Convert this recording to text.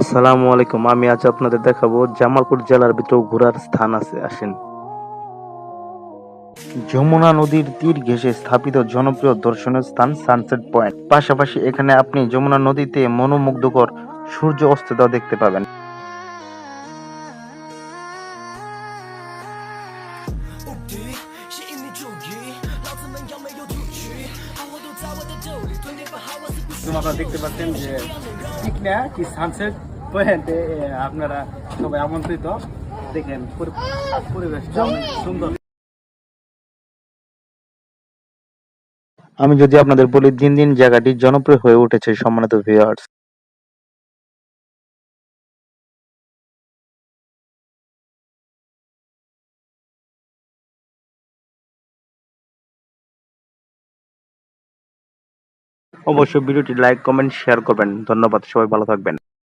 আসসালামু আলাইকুম, আমি আজ আপনাদের দেখাবো জামালপুর জেলার ভিতরে ঘোরার স্থান আছে, আসেন। যমুনা নদীর তীর ঘেঁষে স্থাপিত জনপ্রিয় দর্শনীয় স্থান সানসেট পয়েন্ট পাশাপাশি এখানে আপনি যমুনা নদীতে মনোমুগ্ধকর সূর্য অস্তটাও দেখতে পাবেন। আপনারা দেখতে পাচ্ছেন যে কি সানসেট আপনারা সবাই আমন্ত্রিত। দেখেন সুন্দর। আমি যদি আপনাদের বলি, দিন দিন জায়গাটি জনপ্রিয় হয়ে উঠেছে সম্মানিত ভিউয়ার্স অবশ্যই ভিডিওটি লাইক কমেন্ট শেয়ার করবেন। ধন্যবাদ সবাই ভালো থাকবেন।